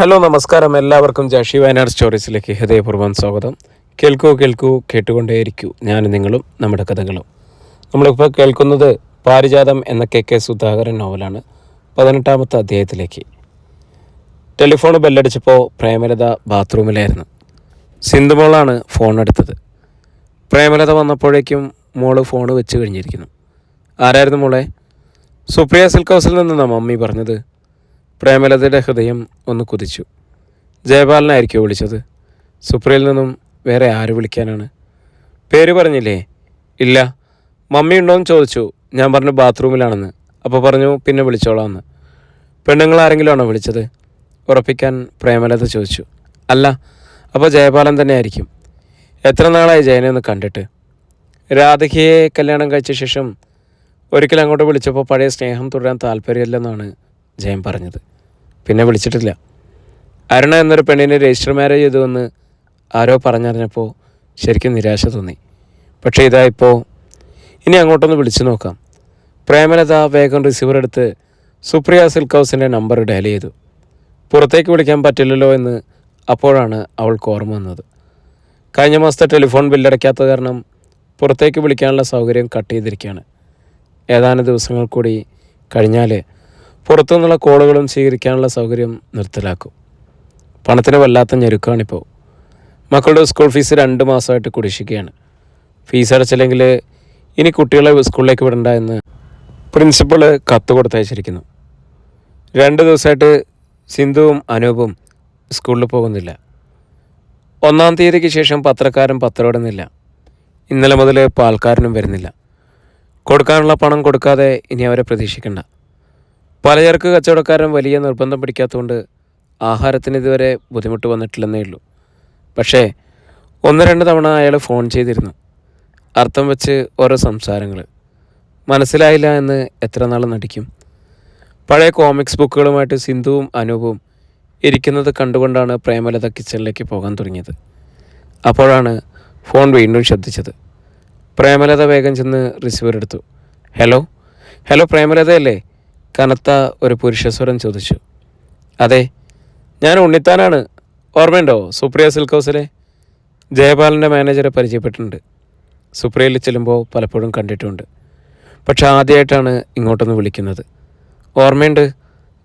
Hello നമസ്കാരം. എല്ലാവർക്കും ജാഷി വയനാട് സ്റ്റോറീസിലേക്ക് ഹൃദയപൂർവം സ്വാഗതം. കേൾക്കൂ കേൾക്കൂ കേട്ടുകൊണ്ടേയിരിക്കൂ. ഞാൻ നിങ്ങളും നമ്മുടെ കഥകളും. നമ്മളിപ്പോൾ കേൾക്കുന്നത് പാരിജാതം എന്ന കെ കെ സുധാകരൻ നോവലാണ്. പതിനെട്ടാമത്തെ അധ്യായത്തിലേക്ക്. ടെലിഫോൺ ബെല്ലടിച്ചപ്പോൾ പ്രേമലത ബാത്റൂമിലായിരുന്നു. സിന്ധുമോളാണ് ഫോൺ എടുത്തത് പ്രേമലത വന്നപ്പോഴേക്കും മോൾ ഫോൺ വെച്ച് കഴിഞ്ഞിരിക്കുന്നു. ആരായിരുന്നു മോളെ? സുപ്രിയ സിൽക്ക് ഹൗസിൽ നിന്നാണ് മമ്മി പറഞ്ഞത്. പ്രേമലതയുടെ ഹൃദയം ഒന്ന് കുതിച്ചു. ജയപാലനായിരിക്കുമോ വിളിച്ചത്? സുപ്രയിൽ നിന്നും വേറെ ആര് വിളിക്കാനാണ്? പേര് പറഞ്ഞില്ലേ? ഇല്ല. മമ്മി ഉണ്ടോയെന്ന് ചോദിച്ചു. ഞാൻ പറഞ്ഞു ബാത്റൂമിലാണെന്ന്. അപ്പോൾ പറഞ്ഞു പിന്നെ വിളിച്ചോളാമെന്ന് പെണ്ണുങ്ങൾ ആരെങ്കിലും ആണോ വിളിച്ചത്? ഉറപ്പിക്കാൻ പ്രേമലത ചോദിച്ചു. അല്ല അപ്പോൾ ജയപാലൻ തന്നെ ആയിരിക്കും എത്ര നാളായി ജയനെ ഒന്ന് കണ്ടിട്ട്? രാധികയെ കല്യാണം കഴിച്ച ശേഷം ഒരിക്കൽ അങ്ങോട്ട് വിളിച്ചപ്പോൾ പഴയ സ്നേഹം തുടരാൻ താല്പര്യമില്ലെന്നാണ് ജയൻ പറഞ്ഞത്. പിന്നെ വിളിച്ചിട്ടില്ല. അരുണ എന്നൊരു പെണ്ണിനെ രജിസ്റ്റർ മാരേജ് ചെയ്തുവെന്ന് ആരോ പറഞ്ഞറിഞ്ഞപ്പോൾ ശരിക്കും നിരാശ തോന്നി. പക്ഷേ ഇതാ ഇപ്പോൾ ഇനി അങ്ങോട്ടൊന്ന് വിളിച്ചു നോക്കാം. പ്രേമലത വേഗം റിസീവർ എടുത്ത് സുപ്രിയ സിൽക്ക് ഹൗസിന്റെ നമ്പർ ഡയൽ ചെയ്തു. പുറത്തേക്ക് വിളിക്കാൻ പറ്റില്ലല്ലോ എന്ന് അപ്പോഴാണ് അവൾക്ക് ഓർമ്മ വന്നത്. കഴിഞ്ഞ മാസത്തെ ടെലിഫോൺ ബില്ലടയ്ക്കാത്ത കാരണം പുറത്തേക്ക് വിളിക്കാനുള്ള സൗകര്യം കട്ട് ചെയ്തിരിക്കുകയാണ്. ഏതാനും ദിവസങ്ങൾ കൂടി കഴിഞ്ഞാൽ പുറത്തുനിന്നുള്ള കോളുകളും സ്വീകരിക്കാനുള്ള സൗകര്യം നിർത്തലാക്കും. പണത്തിന് വല്ലാത്ത ഞെരുക്കമാണിപ്പോൾ മക്കളുടെ സ്കൂൾ ഫീസ് രണ്ട് മാസമായിട്ട് കുടിശ്ശിക്കുകയാണ് ഫീസ് അടച്ചില്ലെങ്കിൽ ഇനി കുട്ടികളെ സ്കൂളിലേക്ക് വിടണ്ട എന്ന് പ്രിൻസിപ്പൾ കത്ത് കൊടുത്തയച്ചിരിക്കുന്നു. രണ്ട് ദിവസമായിട്ട് സിന്ധുവും അനൂപും സ്കൂളിൽ പോകുന്നില്ല. ഒന്നാം തീയതിക്ക് ശേഷം പത്രക്കാരൻ പത്രമിടുന്നില്ല. ഇന്നലെ മുതൽ പാൽക്കാരനും വരുന്നില്ല. കൊടുക്കാനുള്ള പണം കൊടുക്കാതെ ഇനി അവരെ പ്രതീക്ഷിക്കണ്ട. പലചരക്ക് കച്ചവടക്കാരൻ വലിയ നിർബന്ധം പിടിക്കാത്തതുകൊണ്ട് ആഹാരത്തിന് ഇതുവരെ ബുദ്ധിമുട്ട് വന്നിട്ടില്ലെന്നേ ഉള്ളൂ. പക്ഷേ ഒന്ന് രണ്ട് തവണ അയാൾ ഫോൺ ചെയ്തിരുന്നു. അർത്ഥം വെച്ച് ഓരോ സംസാരങ്ങൾ മനസ്സിലായില്ല എന്ന് എത്ര നാൾ നടിക്കും. പഴയ കോമിക്സ് ബുക്കുകളുമായിട്ട് സിന്ധുവും അനൂപും ഇരിക്കുന്നത് കണ്ടുകൊണ്ടാണ് പ്രേമലത കിച്ചണിലേക്ക് പോകാൻ തുടങ്ങിയത്. അപ്പോഴാണ് ഫോൺ വീണ്ടും ശ്രദ്ധിച്ചത്. പ്രേമലത വേഗം ചെന്ന് റിസീവർ എടുത്തു. ഹലോ? ഹലോ പ്രേമലതയല്ലേ? കനത്ത ഒരു പുരുഷസ്വരം ചോദിച്ചു. അതെ ഞാൻ ഉണ്ണിത്താനാണ്. ഓർമ്മയുണ്ടോ? സുപ്രിയ സിൽക്ക് ഹൗസിലെ ജയപാലന്റെ മാനേജറെ പരിചയപ്പെട്ടിട്ടുണ്ട്. സുപ്രിയയിൽ ചെല്ലുമ്പോൾ പലപ്പോഴും കണ്ടിട്ടുണ്ട്. പക്ഷെ ആദ്യമായിട്ടാണ് ഇങ്ങോട്ടൊന്ന് വിളിക്കുന്നത്. ഓർമ്മയുണ്ട്?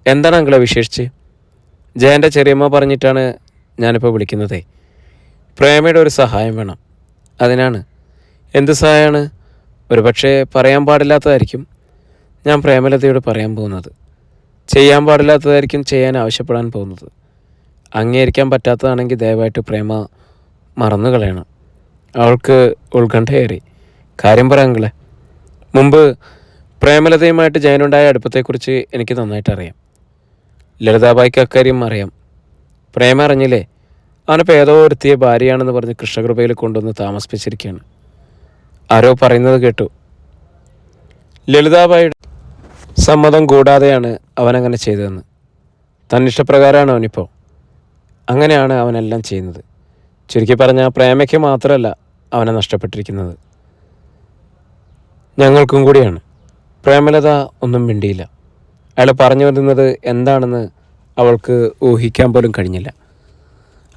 എന്താണ് അങ്കിളെ വിശേഷിച്ച്? ജയന്റെ ചെറിയമ്മ പറഞ്ഞിട്ടാണ് ഞാനിപ്പോൾ വിളിക്കുന്നതേ. പ്രേമയുടെ ഒരു സഹായം വേണം. അതിനാണ്. എന്ത് സഹായമാണ്? ഒരു പക്ഷേ പറയാൻ പാടില്ലാത്തതായിരിക്കും. ഞാൻ പ്രേമലതയോട് പറയാൻ പോകുന്നത്. ചെയ്യാൻ പാടില്ലാത്തതായിരിക്കും ചെയ്യാൻ ആവശ്യപ്പെടാൻ പോകുന്നത്. അംഗീകരിക്കാൻ പറ്റാത്തതാണെങ്കിൽ ദയവായിട്ട് പ്രേമ മറന്നു കളയണം. അവൾക്ക് ഉത്കണ്ഠയേറി. കാര്യം പറയാങ്ങളെ മുമ്പ് പ്രേമലതയുമായിട്ട് ജയനുണ്ടായ അടുപ്പത്തെക്കുറിച്ച് എനിക്ക് നന്നായിട്ട് അറിയാം. ലളിതാബായിക്ക് അക്കാര്യം അറിയാം. പ്രേമ അറിഞ്ഞില്ലേ? അവനിപ്പോൾ ഏതോ ഒരുത്തിയ ഭാര്യയാണെന്ന് പറഞ്ഞ് കൃഷ്ണകൃപയിൽ കൊണ്ടുവന്ന് താമസിപ്പിച്ചിരിക്കുകയാണ്. ആരോ പറയുന്നത് കേട്ടു. ലളിതാബായിയുടെ സമ്മതം കൂടാതെയാണ് അവനങ്ങനെ ചെയ്തതെന്ന്. തന്നിഷ്ടപ്രകാരമാണ് അവനിപ്പോൾ. അങ്ങനെയാണ് അവനെല്ലാം ചെയ്യുന്നത്. ചുരുക്കി പറഞ്ഞാൽ പ്രേമയ്ക്ക് മാത്രമല്ല അവനെ നഷ്ടപ്പെട്ടിരിക്കുന്നത്. ഞങ്ങൾക്കും കൂടിയാണ്. പ്രേമലത ഒന്നും മിണ്ടിയില്ല. അയാൾ പറഞ്ഞു വരുന്നത് എന്താണെന്ന് അവൾക്ക് ഊഹിക്കാൻ പോലും കഴിഞ്ഞില്ല.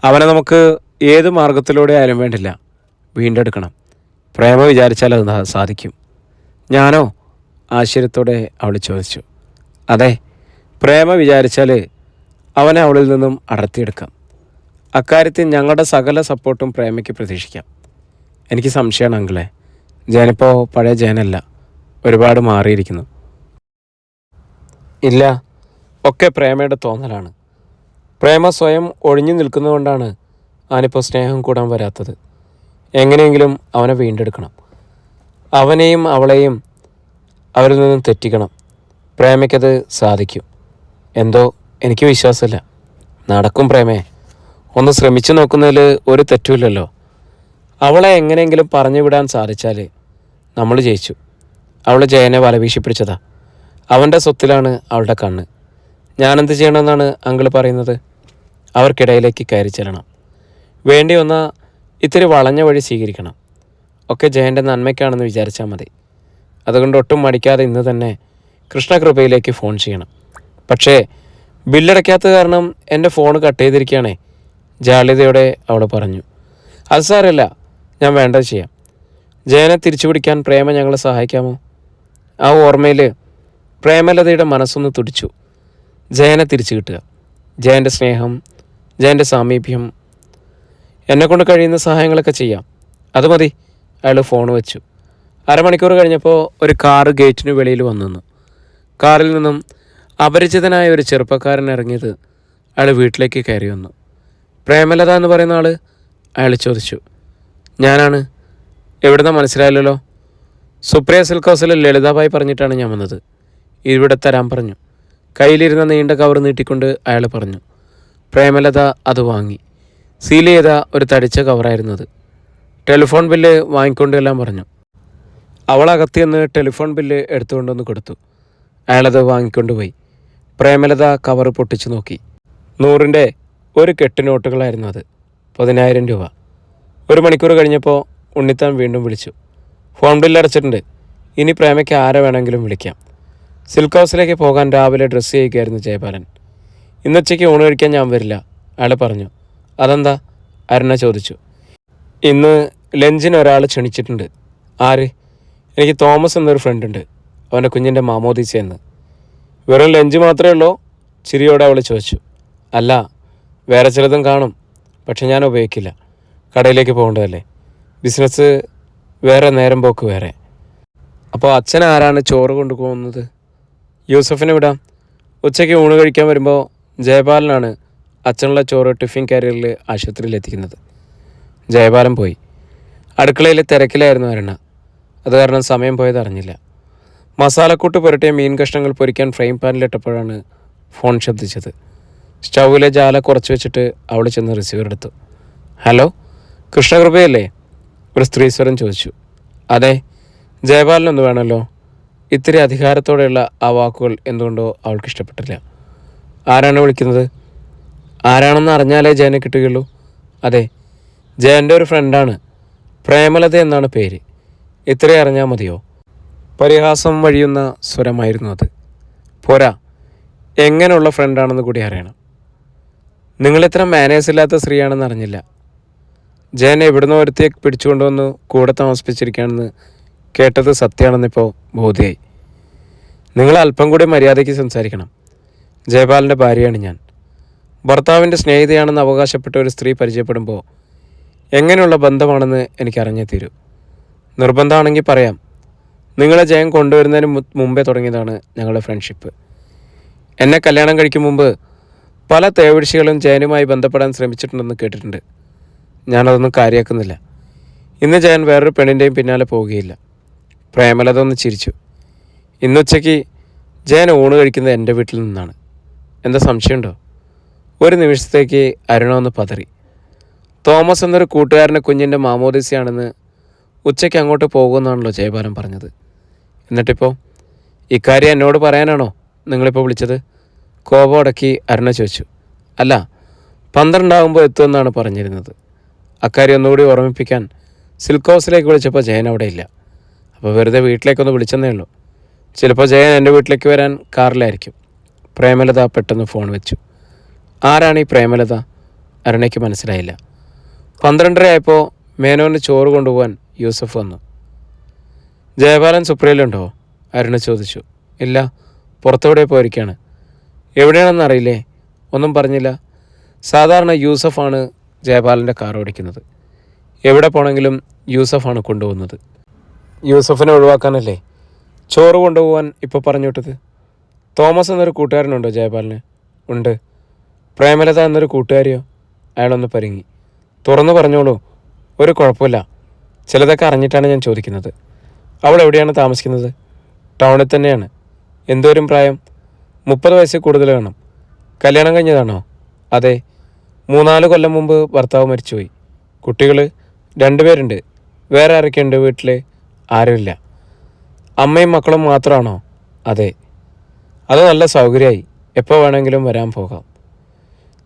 അവനെ നമുക്ക് ഏത് മാർഗത്തിലൂടെ ആയാലും വേണ്ടില്ല. വീണ്ടെടുക്കണം. പ്രേമ വിചാരിച്ചാൽ അത് സാധിക്കും. ഞാനോ ആശ്ചര്യത്തോടെ അവൾ ചോദിച്ചു അതെ പ്രേമ വിചാരിച്ചാൽ അവനെ അവളിൽ നിന്നും അടർത്തിയെടുക്കാം. അക്കാര്യത്തിൽ ഞങ്ങളുടെ സകല സപ്പോർട്ടും പ്രേമയ്ക്ക് പ്രതീക്ഷിക്കാം. എനിക്ക് സംശയമാണ് അങ്കിളെ. ജനിപ്പോ പഴയ ജനല്ല ഒരുപാട് മാറിയിരിക്കുന്നു. ഇല്ല ഒക്കെ പ്രേമയുടെ തോന്നലാണ്. പ്രേമ സ്വയം ഒഴിഞ്ഞു നിൽക്കുന്നതുകൊണ്ടാണ് അവനിപ്പോൾ സ്നേഹം കൂടാൻ വരാത്തത്. എങ്ങനെയെങ്കിലും അവനെ വീണ്ടെടുക്കണം. അവനെയും അവളെയും അവരിൽ നിന്നും തെറ്റിക്കണം. പ്രേമയ്ക്കത് സാധിക്കും. എന്തോ എനിക്ക് വിശ്വാസമില്ല. നടക്കും പ്രേമേ. ഒന്ന് ശ്രമിച്ചു നോക്കുന്നതിൽ ഒരു തെറ്റുമില്ലല്ലോ. അവളെ എങ്ങനെയെങ്കിലും പറഞ്ഞു വിടാൻ സാധിച്ചാൽ നമ്മൾ ജയിച്ചു. അവൾ ജയനെ വലവീശി പിടിച്ചതാ അവന്റെ സ്വത്തിലാണ് അവളുടെ കണ്ണ്. ഞാനെന്ത് ചെയ്യണമെന്നാണ് അങ്കിൾ പറയുന്നത്? അവർക്കിടയിലേക്ക് കയറി ചെല്ലണം. വേണ്ടി വന്നാൽ ഇത്തിരി വളഞ്ഞ വഴി സ്വീകരിക്കണം. ഒക്കെ ജയന്റെ നന്മയ്ക്കാണെന്ന് വിചാരിച്ചാൽ മതി. അതുകൊണ്ട് ഒട്ടും മടിക്കാതെ ഇന്ന് തന്നെ കൃഷ്ണകൃപയിലേക്ക് ഫോൺ ചെയ്യണം. പക്ഷേ ബില്ലടയ്ക്കാത്ത കാരണം എന്റെ ഫോൺ കട്ട് ചെയ്തിരിക്കുകയാണേ ജാള്യതയോടെ അവൾ പറഞ്ഞു. അത് സാറല്ല ഞാൻ വേണ്ടത് ചെയ്യാം. ജയനെ തിരിച്ചു പിടിക്കാൻ പ്രേമ ഞങ്ങളെ സഹായിക്കാമോ? ആ ഓർമ്മയിൽ പ്രേമലതയുടെ മനസ്സൊന്ന് തുടിച്ചു. ജയനെ തിരിച്ചു കിട്ടുക. ജയന്റെ സ്നേഹം ജയന്റെ സാമീപ്യം എന്നെക്കൊണ്ട് കഴിയുന്ന സഹായങ്ങളൊക്കെ ചെയ്യാം. അത് മതി. അയാൾ ഫോൺ വെച്ചു. അരമണിക്കൂർ കഴിഞ്ഞപ്പോൾ ഒരു കാറ് ഗേറ്റിന് വെളിയിൽ വന്നു കാറിൽ നിന്നും അപരിചിതനായ ഒരു ചെറുപ്പക്കാരൻ ഇറങ്ങിയത് അയാൾ വീട്ടിലേക്ക് കയറി വന്നു. പ്രേമലത എന്ന് പറയുന്ന ആൾ അയാൾ ചോദിച്ചു ഞാനാണ്? എവിടുന്ന മനസ്സിലായല്ലോ? സുപ്രിയ സിൽക്ക് ഹൗസിൽ ലളിതാബായി പറഞ്ഞിട്ടാണ് ഞാൻ വന്നത്. ഇവിടെ തരാൻ പറഞ്ഞു. കയ്യിലിരുന്ന നീണ്ട കവർ നീട്ടിക്കൊണ്ട് അയാൾ പറഞ്ഞു പ്രേമലത അത് വാങ്ങി. സീൽ ചെയ്ത ഒരു തടിച്ച കവറായിരുന്നത് ടെലിഫോൺ ബില്ല് വാങ്ങിക്കൊണ്ടെല്ലാം പറഞ്ഞു. അവൾ അകത്ത് നിന്ന് ടെലിഫോൺ ബില്ല് എടുത്തുകൊണ്ടുവന്ന് കൊടുത്തു. അയാളത് വാങ്ങിക്കൊണ്ടുപോയി പ്രേമലത കവർ പൊട്ടിച്ചു നോക്കി. നൂറിന്റെ ഒരു കെട്ട് നോട്ടുകളായിരുന്നു അത്. പതിനായിരം രൂപ. ഒരു മണിക്കൂർ കഴിഞ്ഞപ്പോൾ ഉണ്ണിത്താൻ വീണ്ടും വിളിച്ചു. ഫോൺ ബില്ല് അടച്ചിട്ടുണ്ട്. ഇനി പ്രേമയ്ക്ക് ആരെ വേണമെങ്കിലും വിളിക്കാം. സിൽക്ക് ഹൗസിലേക്ക് പോകാൻ രാവിലെ ഡ്രസ്സ് ചെയ്യുകയായിരുന്നു ജയപാലൻ ഇന്നുച്ചയ്ക്ക് ഊണ് കഴിക്കാൻ ഞാൻ വരില്ല അയാൾ പറഞ്ഞു. അതെന്താ? അരുണ ചോദിച്ചു. ഇന്ന് ലഞ്ചിന് ഒരാൾ ക്ഷണിച്ചിട്ടുണ്ട്. ആര്? എനിക്ക് തോമസ് എന്നൊരു ഫ്രണ്ട് ഉണ്ട്. അവന്റെ കുഞ്ഞിന്റെ മാമോദീസ എന്ന് വെറും ലഞ്ച് മാത്രമേ ഉള്ളൂ. ചിരിയോടെ അവൾ ചോദിച്ചു. അല്ല വേറെ ചിലതും കാണും. പക്ഷെ ഞാൻ ഉപയോഗിക്കില്ല. കടയിലേക്ക് പോകേണ്ടതല്ലേ? ബിസിനസ് വേറെ നേരം പോക്ക് വേറെ. അപ്പോൾ അച്ഛൻ ആരാണ് ചോറ് കൊണ്ടുപോകുന്നത്? യൂസഫിനെ വിടാം. ഉച്ചയ്ക്ക് ഊണ് കഴിക്കാൻ വരുമ്പോൾ ജയപാലനാണ് അച്ഛനുള്ള ചോറ് ടിഫിൻ കാരിയറിൽ ആശുപത്രിയിൽ എത്തിക്കുന്നത്. ജയപാലൻ പോയി. അടുക്കളയിലെ തിരക്കിലായിരുന്നു അരുണ. അത് കാരണം സമയം പോയത് അറിഞ്ഞില്ല. മസാലക്കൂട്ട് പുരട്ടിയ മീൻ കഷ്ണങ്ങൾ പൊരിക്കാൻ ഫ്രെയിം പാനിലിട്ടപ്പോഴാണ് ഫോൺ ശബ്ദിച്ചത്. സ്റ്റൗവിലെ ജാല കുറച്ച് വെച്ചിട്ട് അവൾ ചെന്ന് റിസീവർ എടുത്തു. ഹലോ കൃഷ്ണകൃപയല്ലേ? ഒരു സ്ത്രീശ്വരൻ ചോദിച്ചു. അതെ ജയപാലനൊന്ന് വേണമല്ലോ ഇത്തിരി അധികാരത്തോടെയുള്ള ആ വാക്കുകൾ എന്തുകൊണ്ടോ അവൾക്ക് ഇഷ്ടപ്പെട്ടില്ല. ആരാണ് വിളിക്കുന്നത്? ആരാണെന്ന് അറിഞ്ഞാലേ ജയനെ കിട്ടുകയുള്ളൂ. അതെ ജയന്റെ ഒരു ഫ്രണ്ടാണ് പ്രേമലത എന്നാണ് പേര്. ഇത്രയും അറിഞ്ഞാൽ മതിയോ? പരിഹാസം വഴിയുന്ന സ്വരമായിരുന്നു അത്. പോരാ എങ്ങനെയുള്ള ഫ്രണ്ടാണെന്ന് കൂടി അറിയണം. നിങ്ങളിത്ര മാനേഴ്സ് ഇല്ലാത്ത സ്ത്രീയാണെന്ന് അറിഞ്ഞില്ല. ജയൻ എവിടുന്ന് ഒരുത്തിയെ പിടിച്ചുകൊണ്ടുവന്ന് കൂടെ താമസിപ്പിച്ചിരിക്കുകയാണെന്ന് കേട്ടത് സത്യമാണെന്നിപ്പോൾ ബോധ്യമായി നിങ്ങൾ അല്പം കൂടി മര്യാദയ്ക്ക് സംസാരിക്കണം. ജയപാലിന്റെ ഭാര്യയാണ് ഞാൻ. ഭർത്താവിന്റെ സ്നേഹിതയാണെന്ന് അവകാശപ്പെട്ട ഒരു സ്ത്രീ പരിചയപ്പെടുമ്പോൾ എങ്ങനെയുള്ള ബന്ധമാണെന്ന് എനിക്കറിഞ്ഞേ തീരൂ. നിർബന്ധമാണെങ്കിൽ പറയാം. നിങ്ങളെ ജയം കൊണ്ടുവരുന്നതിന് മുമ്പേ തുടങ്ങിയതാണ് ഞങ്ങളുടെ ഫ്രണ്ട്ഷിപ്പ് എന്നെ കല്യാണം കഴിക്കും മുമ്പ് പല തേവിഴ്ചകളും ജയനുമായി ബന്ധപ്പെടാൻ ശ്രമിച്ചിട്ടുണ്ടെന്ന് കേട്ടിട്ടുണ്ട്. ഞാനതൊന്നും കാര്യമാക്കുന്നില്ല. ഇന്ന് ജയൻ വേറൊരു പെണ്ണിന്റെയും പിന്നാലെ പോവുകയില്ല. പ്രേമലത ഒന്ന് ചിരിച്ചു. ഇന്നുച്ചയ്ക്ക് ജയൻ ഊണ് കഴിക്കുന്നത് എന്റെ വീട്ടിൽ നിന്നാണ്. എന്താ സംശയമുണ്ടോ? ഒരു നിമിഷത്തേക്ക് അരുണ ഒന്ന് പതറി. തോമസ് എന്നൊരു കൂട്ടുകാരന്റെ കുഞ്ഞിന്റെ മാമോദിസയാണെന്ന് ഉച്ചയ്ക്ക് അങ്ങോട്ട് പോകുമെന്നാണല്ലോ ജയബാലൻ പറഞ്ഞത്. എന്നിട്ടിപ്പോൾ ഇക്കാര്യം എന്നോട് പറയാനാണോ നിങ്ങളിപ്പോൾ വിളിച്ചത്? കോപം അടക്കി അരുണ ചോദിച്ചു. അല്ല പന്ത്രണ്ടാകുമ്പോൾ എത്തുമെന്നാണ് പറഞ്ഞിരുന്നത്. അക്കാര്യം ഒന്നുകൂടി ഓർമ്മിപ്പിക്കാൻ സിൽക്ക് ഹൗസിലേക്ക് വിളിച്ചപ്പോൾ ജയൻ അവിടെ ഇല്ല. അപ്പോൾ വെറുതെ വീട്ടിലേക്കൊന്ന് വിളിച്ചെന്നേ ഉള്ളൂ. ചിലപ്പോൾ ജയൻ എന്റെ വീട്ടിലേക്ക് വരാൻ കാറിലായിരിക്കും. പ്രേമലത പെട്ടെന്ന് ഫോൺ വെച്ചു. ആരാണ് ഈ പ്രേമലത? അരുണയ്ക്ക് മനസ്സിലായില്ല. പന്ത്രണ്ടര ആയപ്പോൾ മേനോന് ചോറ് കൊണ്ടുപോകാൻ യൂസഫ് വന്നു. ജയപാലൻ സുപ്രയിലുണ്ടോ അരുണ ചോദിച്ചു. ഇല്ല പുറത്തെവിടെ പോയിരിക്കുകയാണ് എവിടെയാണെന്ന് അറിയില്ലേ? ഒന്നും പറഞ്ഞില്ല. സാധാരണ യൂസഫാണ് ജയപാലന്റെ കാർ ഓടിക്കുന്നത്. എവിടെ പോണെങ്കിലും യൂസഫാണ് കൊണ്ടുപോകുന്നത്. യൂസഫിനെ ഒഴിവാക്കാനല്ലേ? ചോറ് കൊണ്ടുപോകാൻ ഇപ്പോൾ പറഞ്ഞു വിട്ടത് തോമസ് എന്നൊരു കൂട്ടുകാരനുണ്ടോ ജയപാലിന്? ഉണ്ട്. പ്രേമലത എന്നൊരു കൂട്ടുകാരിയോ? അയാളൊന്ന് പരിങ്ങി. തുറന്നു പറഞ്ഞോളൂ. ഒരു കുഴപ്പമില്ല. ചിലതൊക്കെ അറിഞ്ഞിട്ടാണ് ഞാൻ ചോദിക്കുന്നത്. അവൾ എവിടെയാണ് താമസിക്കുന്നത്? ടൗണിൽ തന്നെയാണ്. എന്തോരം പ്രായം? മുപ്പത് വയസ്സിൽ കൂടുതൽ വേണം. കല്യാണം കഴിഞ്ഞതാണോ? അതെ. മൂന്നാൽ കൊല്ലം മുമ്പ് ഭർത്താവ് മരിച്ചുപോയി. കുട്ടികൾ രണ്ടുപേരുണ്ട് വേറെ ആരൊക്കെയുണ്ട് വീട്ടിൽ ആരുമില്ല. അമ്മയും മക്കളും മാത്രമാണോ? അതെ. അത് നല്ല സൗകര്യമായി. എപ്പോൾ വേണമെങ്കിലും വരാൻ പോകാം.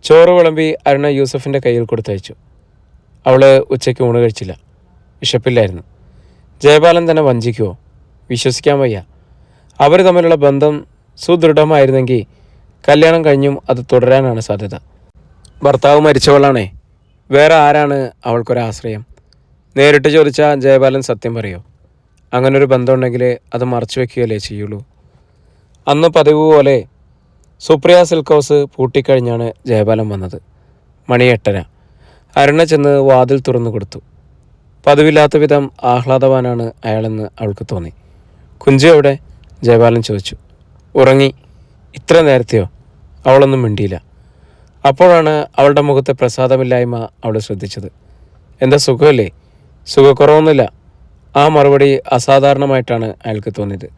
ചോറ് വിളമ്പി അരുണ യൂസഫിന്റെ കയ്യിൽ കൊടുത്തയച്ചു. അവൾ ഉച്ചയ്ക്ക് ഊണ് കഴിച്ചില്ല. വിശപ്പില്ലായിരുന്നു. ജയപാലൻ തന്നെ വഞ്ചിക്കുമോ വിശ്വസിക്കാൻ വയ്യ. അവർ തമ്മിലുള്ള ബന്ധം സുദൃഢമായിരുന്നെങ്കിൽ കല്യാണം കഴിഞ്ഞും അത് തുടരാനാണ് സാധ്യത. ഭർത്താവ് മരിച്ചവളാണേ. വേറെ ആരാണ് അവൾക്കൊരാശ്രയം? നേരിട്ട് ചോദിച്ചാൽ ജയപാലൻ സത്യം പറയോ? അങ്ങനൊരു ബന്ധമുണ്ടെങ്കിൽ അത് മറച്ചു വെക്കുകയല്ലേ ചെയ്യുള്ളൂ. അന്ന് പതിവ് പോലെ സുപ്രിയ സിൽക്ക് ഹൗസ് പൂട്ടിക്കഴിഞ്ഞാണ് ജയപാലൻ വന്നത്. മണി എട്ടര. അരുണ ചെന്ന് വാതിൽ തുറന്നു കൊടുത്തു. പതിവില്ലാത്ത വിധം ആഹ്ലാദവാനാണ് അയാളെന്ന് അവൾക്ക് തോന്നി. കുഞ്ചു എവിടെ ജയപാലൻ ചോദിച്ചു ഉറങ്ങി ഇത്ര നേരത്തെയോ? അവളൊന്നും മിണ്ടിയില്ല. അപ്പോഴാണ് അവളുടെ മുഖത്തെ പ്രസാദമില്ലായ്മ അവൾ ശ്രദ്ധിച്ചത്. എന്താ സുഖമല്ലേ? സുഖക്കുറവൊന്നുമില്ല. ആ മറുപടി അസാധാരണമായിട്ടാണ് അയാൾക്ക് തോന്നിയത്.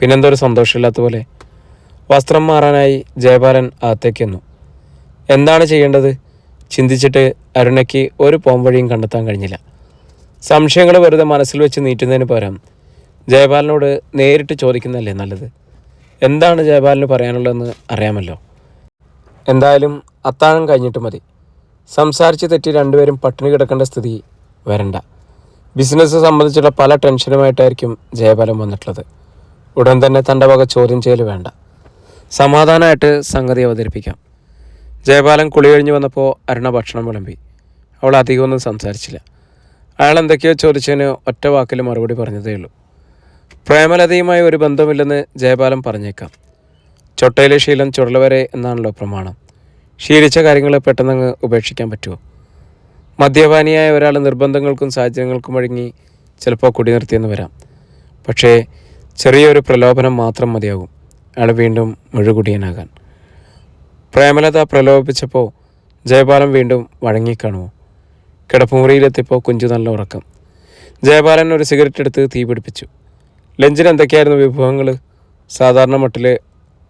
പിന്നെന്തൊരു സന്തോഷമില്ലാത്ത പോലെ വസ്ത്രം മാറാനായി ജയപാലൻ അകത്തേക്കെന്നു എന്താണ് ചെയ്യേണ്ടത്? ചിന്തിച്ചിട്ട് അരുണയ്ക്ക് ഒരു പോംവഴിയും കണ്ടെത്താൻ കഴിഞ്ഞില്ല. സംശയങ്ങൾ വെറുതെ മനസ്സിൽ വെച്ച് നീറ്റുന്നതിന് പകരം ജയപാലിനോട് നേരിട്ട് ചോദിക്കുന്നതല്ലേ നല്ലത്? എന്താണ് ജയപാലിന് പറയാനുള്ളതെന്ന് അറിയാമല്ലോ. എന്തായാലും അത്താഴം കഴിഞ്ഞിട്ട് മതി. സംസാരിച്ച് തെറ്റി രണ്ടുപേരും പട്ടിണി കിടക്കേണ്ട സ്ഥിതി വരണ്ട. ബിസിനസ് സംബന്ധിച്ചുള്ള പല ടെൻഷനുമായിട്ടായിരിക്കും ജയപാലം വന്നിട്ടുള്ളത്. ഉടൻ തന്നെ തന്റെ വക ചോദ്യം ചെയ്യൽ വേണ്ട. സമാധാനമായിട്ട് സംഗതി അവതരിപ്പിക്കാം. ജയപാലൻ കുളി കഴിഞ്ഞ് വന്നപ്പോൾ അരുണ ഭക്ഷണം വിളമ്പി. അവൾ അധികമൊന്നും സംസാരിച്ചില്ല. അയാൾ എന്തൊക്കെയോ ചോദിച്ചതിന് ഒറ്റ വാക്കിൽ മറുപടി പറഞ്ഞതേ ഉള്ളൂ. പ്രേമലതയുമായി ഒരു ബന്ധമില്ലെന്ന് ജയപാലൻ പറഞ്ഞേക്കാം. ചൊട്ടയിലെ ശീലം ചുടലവരെ എന്നാണല്ലോ പ്രമാണം. ശീലിച്ച കാര്യങ്ങൾ പെട്ടെന്നങ്ങ് ഉപേക്ഷിക്കാൻ പറ്റുമോ? മദ്യപാനിയായ ഒരാൾ നിർബന്ധങ്ങൾക്കും സാഹചര്യങ്ങൾക്കും വഴങ്ങി ചിലപ്പോൾ കുടി നിർത്തിയെന്ന് വരാം. പക്ഷേ ചെറിയൊരു പ്രലോഭനം മാത്രം മതിയാകും. അയാൾ വീണ്ടും മുഴുകുടിയനാകാൻ. പ്രേമലത പ്രലോഭിപ്പിച്ചപ്പോൾ ജയപാലം വീണ്ടും വഴങ്ങിക്കാണുമോ? കിടപ്പുമുറിയിലെത്തിയപ്പോൾ കുഞ്ചു നല്ല ഉറക്കം. ജയപാലൻ ഒരു സിഗരറ്റ് എടുത്ത് തീ പിടിപ്പിച്ചു. ലഞ്ചിന് എന്തൊക്കെയായിരുന്നു വിഭവങ്ങൾ? സാധാരണ മട്ടിൽ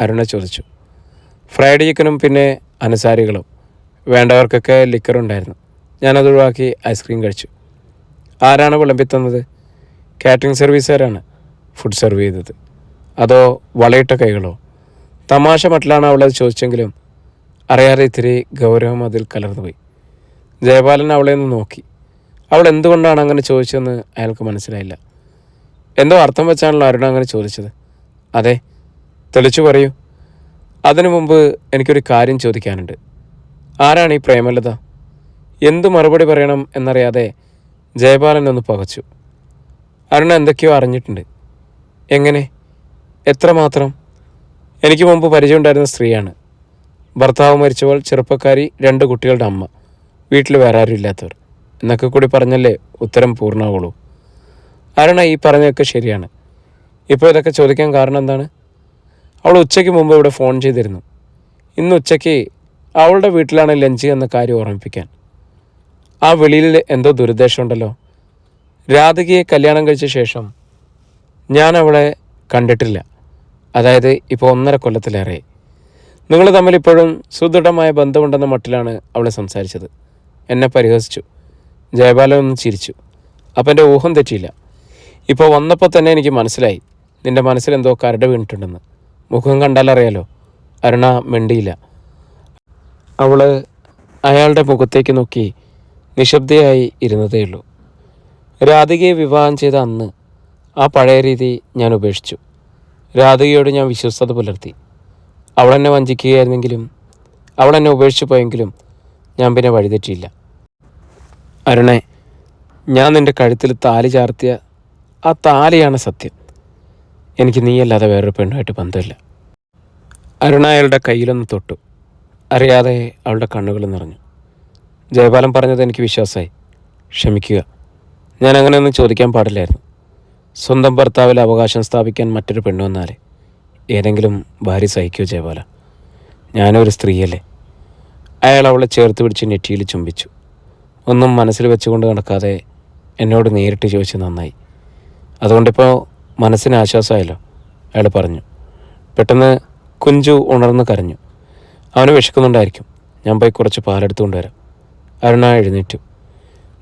അരുണ ചോദിച്ചു. ഫ്രൈഡ് ചിക്കനും പിന്നെ അനുസാരികളും. വേണ്ടവർക്കൊക്കെ ലിക്കർ ഉണ്ടായിരുന്നു. ഞാനത് ഒഴിവാക്കി ഐസ്ക്രീം കഴിച്ചു. ആരാണ് വിളമ്പിത്തന്നത് കാറ്ററിംഗ് സർവീസുകാരാണ് ഫുഡ് സെർവ് ചെയ്തത്. അതോ വളയിട്ട കൈകളോ? തമാശ മട്ടിലാണ് അവളത് ചോദിച്ചെങ്കിലും അറിയാതെ ഇത്തിരി ഗൗരവം അതിൽ കലർന്നുപോയി. ജയപാലൻ അവളെ ഒന്ന് നോക്കി. അവൾ എന്തുകൊണ്ടാണ് അങ്ങനെ ചോദിച്ചതെന്ന് അയാൾക്ക് മനസ്സിലായില്ല. എന്തോ അർത്ഥം വെച്ചാണല്ലോ അരുണ അങ്ങനെ ചോദിച്ചത്. അതെ തെളിച്ചു പറയൂ. അതിനു മുമ്പ് എനിക്കൊരു കാര്യം ചോദിക്കാനുണ്ട്. ആരാണ് ഈ പ്രേമലത? എന്തു മറുപടി പറയണം എന്നറിയാതെ ജയപാലൻ ഒന്ന് പകച്ചു. അരുണ എന്തൊക്കെയോ അറിഞ്ഞിട്ടുണ്ട്. എങ്ങനെ? എത്രമാത്രം? എനിക്ക് മുമ്പ് പരിചയമുണ്ടായിരുന്ന സ്ത്രീയാണ്. ഭർത്താവ് മരിച്ചപ്പോൾ ചെറുപ്പക്കാരി രണ്ട് കുട്ടികളുടെ അമ്മ. വീട്ടിൽ വേറെ ആരും ഇല്ലാത്തവർ. എന്നൊക്കെ കൂടി പറഞ്ഞല്ലേ ഉത്തരം പൂർണമാവുള്ളൂ. അരുണ ഈ പറഞ്ഞതൊക്കെ ശരിയാണ്. ഇപ്പോൾ ഇതൊക്കെ ചോദിക്കാൻ കാരണം എന്താണ്? അവൾ ഉച്ചയ്ക്ക് മുമ്പ് ഇവിടെ ഫോൺ ചെയ്തിരുന്നു. ഇന്ന് ഉച്ചയ്ക്ക് അവളുടെ വീട്ടിലാണ് ലഞ്ച് എന്ന കാര്യം ഓർമ്മിപ്പിക്കാൻ. ആ വെളിയിൽ എന്തോ ദുരുദ്ദേശമുണ്ടല്ലോ രാധികയെ കല്യാണം കഴിച്ച ശേഷം ഞാൻ അവളെ കണ്ടിട്ടില്ല. അതായത് ഇപ്പോൾ ഒന്നര കൊല്ലത്തിലേറെ. നിങ്ങൾ തമ്മിൽ ഇപ്പോഴും സുദൃഢമായ ബന്ധമുണ്ടെന്ന മട്ടിലാണ് അവളെ സംസാരിച്ചത്. എന്നെ പരിഹസിച്ചു. ജയബാലൻ ഒന്ന് ചിരിച്ചു. അപ്പം എന്റെ ഊഹം തെറ്റിയില്ല. ഇപ്പോൾ വന്നപ്പോൾ തന്നെ എനിക്ക് മനസ്സിലായി. നിന്റെ മനസ്സിലെന്തോ കരട് വീണിട്ടുണ്ടെന്ന്. മുഖം കണ്ടാലറിയാലോ അരുണ മിണ്ടിയില്ല. അവൾ അയാളുടെ മുഖത്തേക്ക് നോക്കി നിശബ്ദയായി ഇരുന്നതേയുള്ളൂ രാധികയെ വിവാഹം ചെയ്ത അന്ന് ആ പഴയ രീതി ഞാൻ ഉപേക്ഷിച്ചു. രാധികയോട് ഞാൻ വിശ്വസ്തത പുലർത്തി. അവളെന്നെ വഞ്ചിക്കുകയായിരുന്നെങ്കിലും അവളെന്നെ ഉപേക്ഷിച്ചു പോയെങ്കിലും ഞാൻ പിന്നെ വഴിതെറ്റിയില്ല. അരുണെ ഞാൻ നിന്റെ കഴുത്തിൽ താലി ചാർത്തിയ ആ താലിയാണ് സത്യം. എനിക്ക് നീയല്ലാതെ വേറൊരു പെണ്ണുമായിട്ട് ബന്ധമില്ല. അരുണ അയാളുടെ കയ്യിലൊന്ന് തൊട്ടു. അറിയാതെ അവളുടെ കണ്ണുകൾ നിറഞ്ഞു. ജയപാലൻ പറഞ്ഞത് എനിക്ക് വിശ്വാസമായി. ക്ഷമിക്കുക. ഞാൻ അങ്ങനെയൊന്നും ചോദിക്കാൻ പാടില്ലായിരുന്നു. സ്വന്തം ഭർത്താവിൽ അവകാശം സ്ഥാപിക്കാൻ മറ്റൊരു പെണ്ണു വന്നാലേ? ഏതെങ്കിലും ഭാര്യ സഹിക്കോ ജയപാല. ഞാനൊരു സ്ത്രീയല്ലേ. അയാൾ അവളെ ചേർത്ത് പിടിച്ച് നെറ്റിയിൽ ചുംബിച്ചു. ഒന്നും മനസ്സിൽ വെച്ചുകൊണ്ട് നടക്കാതെ എന്നോട് നേരിട്ട് ചോദിച്ച് നന്നായി. അതുകൊണ്ടിപ്പോൾ മനസ്സിന് ആശ്വാസമായല്ലോ അയാൾ പറഞ്ഞു. പെട്ടെന്ന് കുഞ്ചു ഉണർന്ന് കരഞ്ഞു. അവന് വിശക്കുന്നുണ്ടായിരിക്കും. ഞാൻ പോയി കുറച്ച് പാലെടുത്തുകൊണ്ട് വരാം അരുണ എഴുന്നേറ്റു.